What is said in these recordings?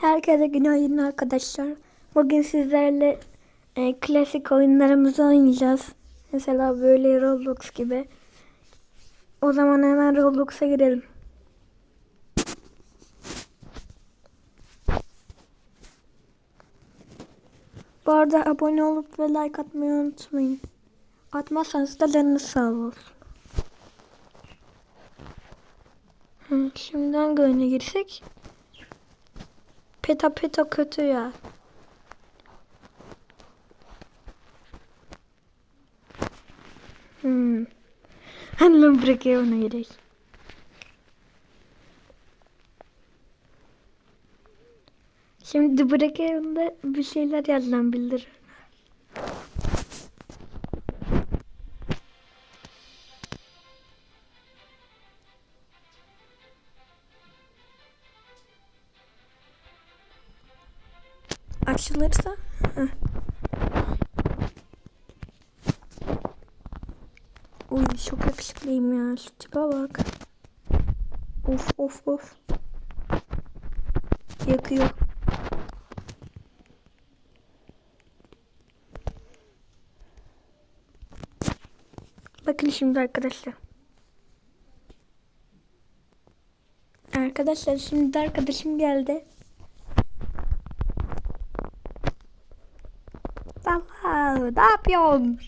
Herkese günaydın arkadaşlar. Bugün sizlerle e, klasik oyunlarımızı oynayacağız. Mesela böyle Roblox gibi. O zaman hemen Roblox'a girelim. Bu arada abone olup ve like atmayı unutmayın. Atmazsanız da canınız sağ olsun. Hı, şimdi hangi oyuna girsek? Peta peta kötü ya. Hmm. Lan bırakıyor ona gerek. Şimdi bırakıyorum bir şeyler yaz lan Açılırsa. Heh. Uy çok yakışıklıyım ya. Şu tipe bak. Of of of. Yakıyor. Bakın şimdi arkadaşlar. Arkadaşlar şimdi arkadaşım geldi. Tamam, ne yapıyorsun?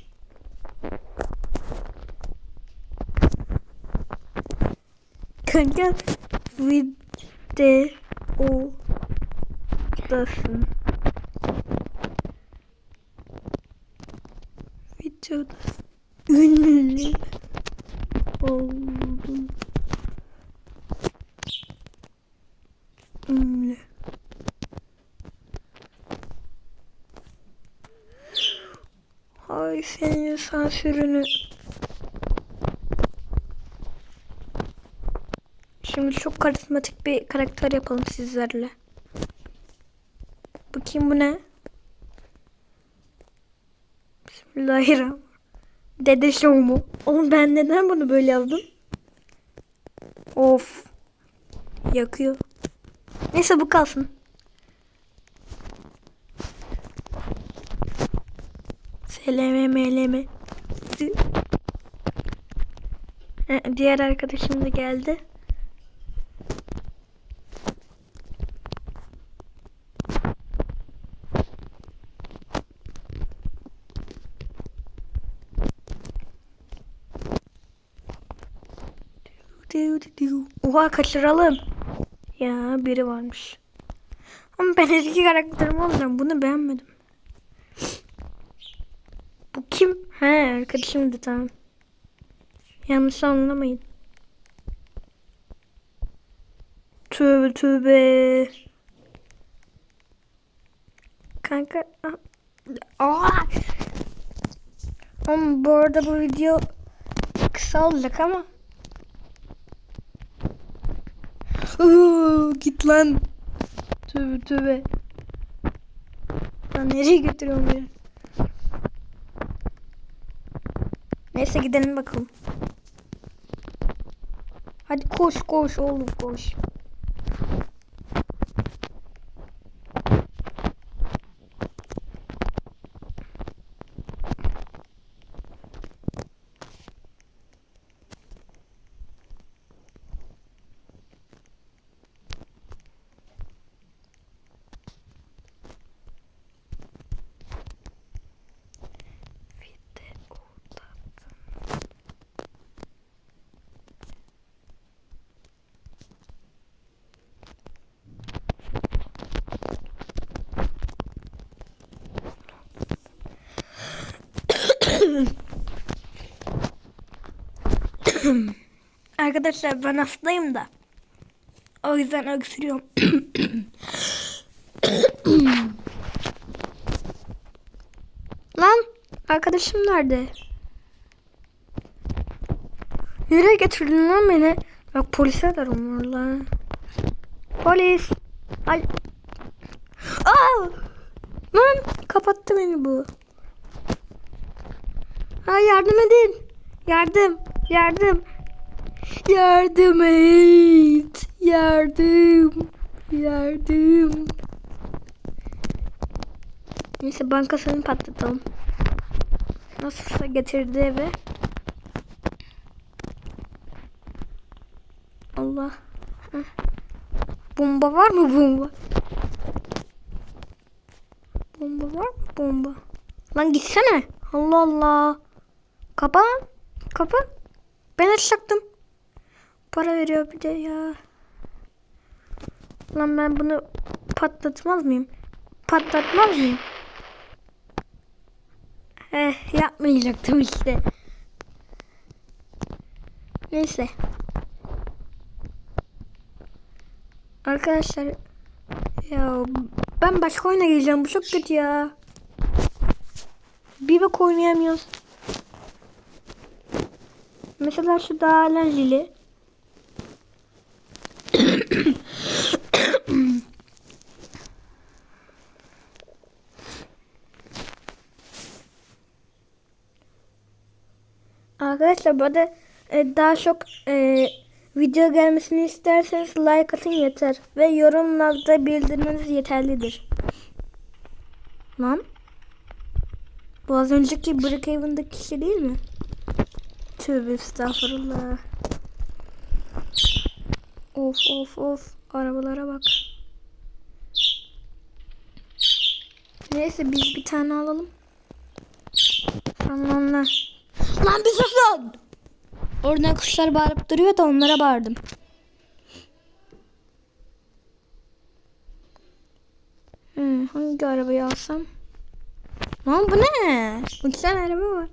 Kanka videodasın. Videodasın. Ünlü oldum. Ünlü. Ay sansürünü. Şimdi çok karizmatik bir karakter yapalım sizlerle. Bakayım bu ne? Bismillahirrahmanirrahim. Dede Show mu? Oğlum ben neden bunu böyle yazdım? Of. Yakıyor. Neyse bu kalsın. Seleme meleme. Ha, Diğer arkadaşım da geldi. Oha kaçıralım. Ya biri varmış. Ama ben eski karakterimi alacağım. Bunu beğenmedim. Bu He arkadaşımdı tamam. Yanlış anlamayın. Tövbe tövbe. Kanka. Aa! Ama bu arada bu video kısa olacak ama. Uuu, git lan. Tövbe tövbe. Lan nereye götürüyorum beni? Neyse gidelim bakalım. Hadi koş koş oğlum koş. Arkadaşlar ben hastayım da. O yüzden öksürüyorum. Lan arkadaşım nerede? Nereye getirdin lan beni? Bak polise derim valla. Polis. Ay. Aa! Lan kapattı beni bu. Ha yardım edin. Yardım. Yardım. Yardım et. Yardım. Yardım. Neyse bankasını patlatalım. Nasılsa getirdi eve. Allah. Bomba var mı bomba? Bomba var mı bomba? Lan gitsene. Allah Allah. Kapa. Kapa. Ben açacaktım. Para veriyor bir de ya. Lan ben bunu patlatmaz mıyım? Patlatmaz mıyım? Eh yapmayacaktım işte. Neyse. Arkadaşlar ya ben başka oyuna gireceğim. Bu çok kötü ya. Bir bak oynayamıyoruz. Mesela şu daha eğlenceli. Arkadaşlar bu arada e, daha çok e, video gelmesini isterseniz like atın yeter. Ve yorumlarda bildirmeniz yeterlidir. Lan. Bu az önceki Brookhaven'daki kişi değil mi? Tövbe estağfurullah. Of of of. Arabalara bak. Neyse biz bir tane alalım. Tamam lan. Lan bir sus lan. Oradan kuşlar bağırıp duruyor da onlara bağırdım. Hmm, hangi arabayı alsam? Lan bu ne? Uçan araba var.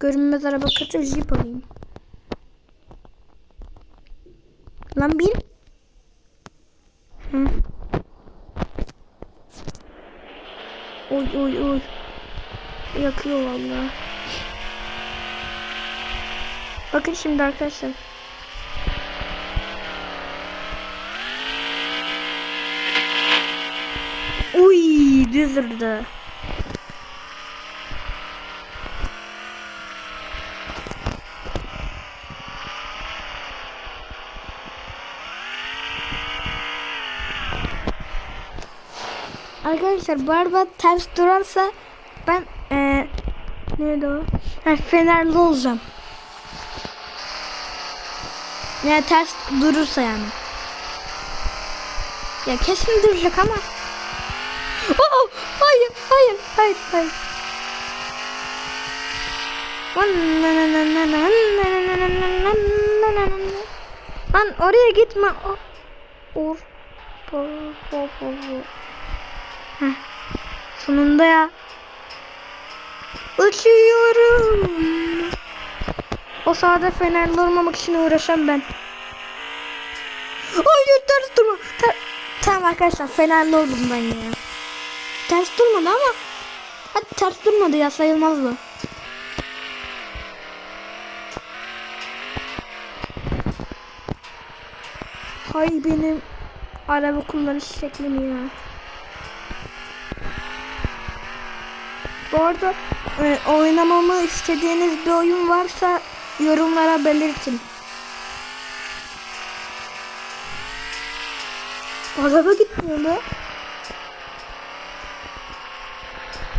Görünmez araba kötü jeep alayım. Lan bin. Hı. Oy oy oy. Yakıyor vallahi. Bakın şimdi arkadaşlar. Uy düzdürdü. Arkadaşlar bu araba ters durarsa ben ee, neydi o? Ha, fenerli olacağım. Yani ters durursa yani. Ya kesin duracak ama. Oh, hayır, hayır, hayır, hayır. Lan oraya gitme. Oh. Or. Or. Or. Or. Sonunda ya. Uçuyorum. O sahada fenerli olmamak için uğraşan ben. Hayır ters durma. Ter tamam arkadaşlar fenerli oldum ben ya. Ters durmadı ama. Hadi ters durmadı ya sayılmaz bu. Hay benim araba kullanış şeklim ya. Bu arada e, oynamamı istediğiniz bir oyun varsa yorumlara belirtin. Araba gitmiyor mu?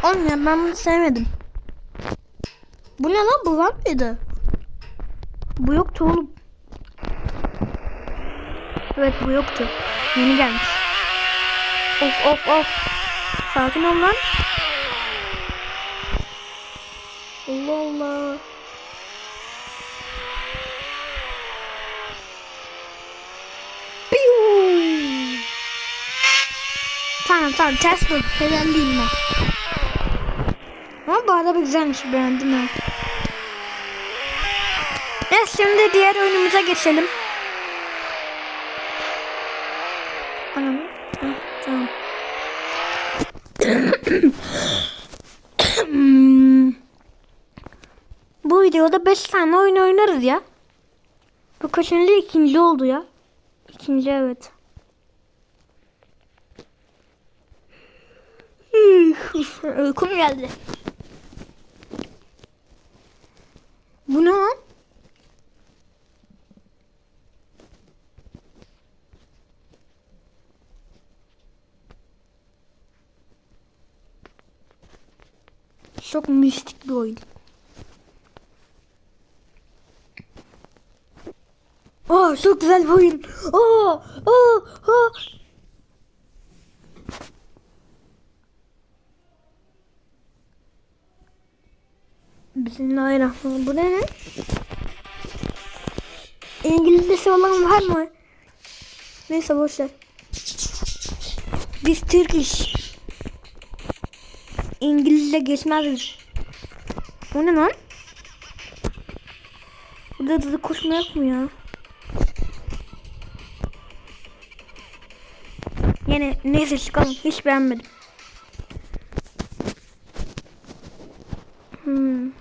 Oğlum ya ben bunu sevmedim. Bu ne lan bu var mıydı? Bu yoktu oğlum. Evet bu yoktu. Yeni gelmiş. Of of of. Sakin ol lan. Allah Allah. Tamam tamam ters. Falan değil mi? Ama bu araba güzelmiş beğendim ha. Evet şimdi diğer oyunumuza geçelim. Anam. Tamam. videoda 5 tane oyun oynarız ya. Bu kaçıncı ikinci oldu ya. İkinci evet. Uykum geldi. Bu ne lan? Çok mistik bir oyun. Aa çok güzel bir oyun. Aa, aa, aa. Bismillahirrahmanirrahim. Bu ne? İngilizcesi olan var mı? Neyse boşver. Biz Türk iş. İngilizce geçmez. O ne lan? Burada da koşma yok mu ya? Yine neyse çıkalım. Hiç beğenmedim. Hmm.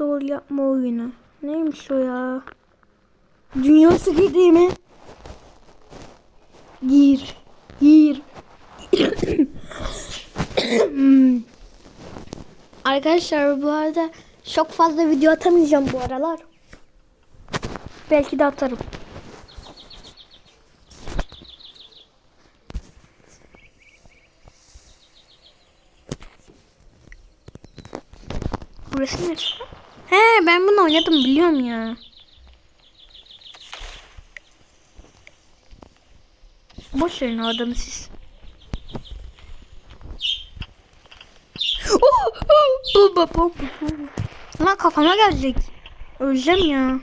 Rol yapma oyunu. Neymiş o ya? Dünyası girdi mi? Gir. Gir. Hmm. Arkadaşlar bu arada çok fazla video atamayacağım bu aralar. Belki de atarım. Burası ne? He ben bunu oynadım biliyorum ya. Boş verin o adamı siz. Oh, bu, bu, bu. Lan kafama gelecek. Öleceğim ya.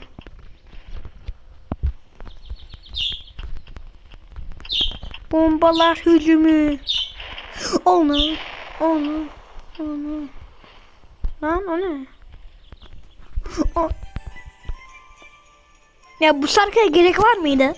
Bombalar hücumu. Onu, onu, onu. Lan o ne? O... Ya bu şarkıya gerek var mıydı?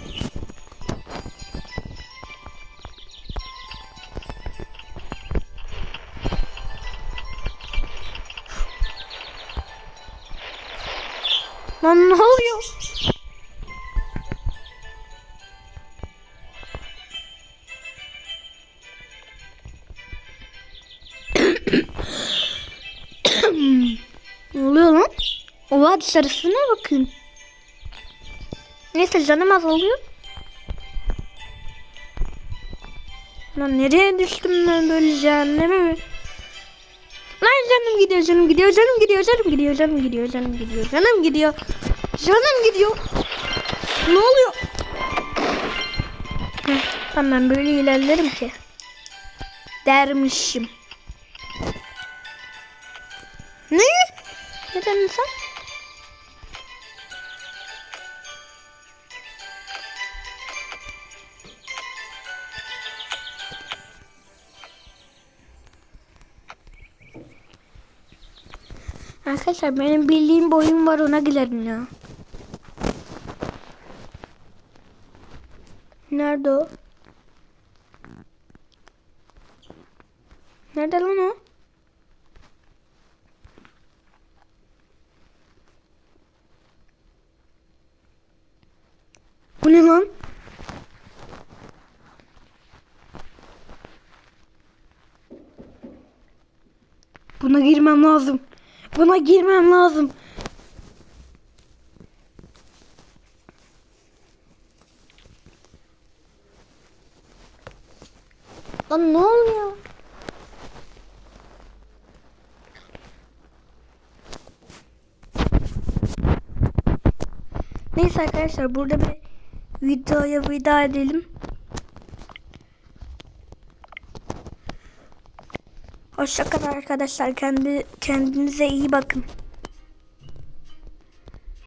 Ne oluyor lan? Oha dışarısına bakın. Neyse canım azalıyor. Lan nereye düştüm ben böyle cehenneme mi? Lan canım gidiyor, canım gidiyor, canım gidiyor, canım gidiyor, canım gidiyor, canım gidiyor, canım gidiyor. Canım gidiyor. Ne oluyor? Heh, tamam böyle ilerlerim ki. Dermişim. Neden sen Arkadaşlar benim bildiğim bir oyun var ona girelim ya. Nerede o? Nerede lan o? Bu ne lan? Buna girmem lazım. Buna girmem lazım. Lan ne oluyor? Neyse arkadaşlar burada bir videoya veda edelim. Hoşçakalın arkadaşlar. Kendi kendinize iyi bakın.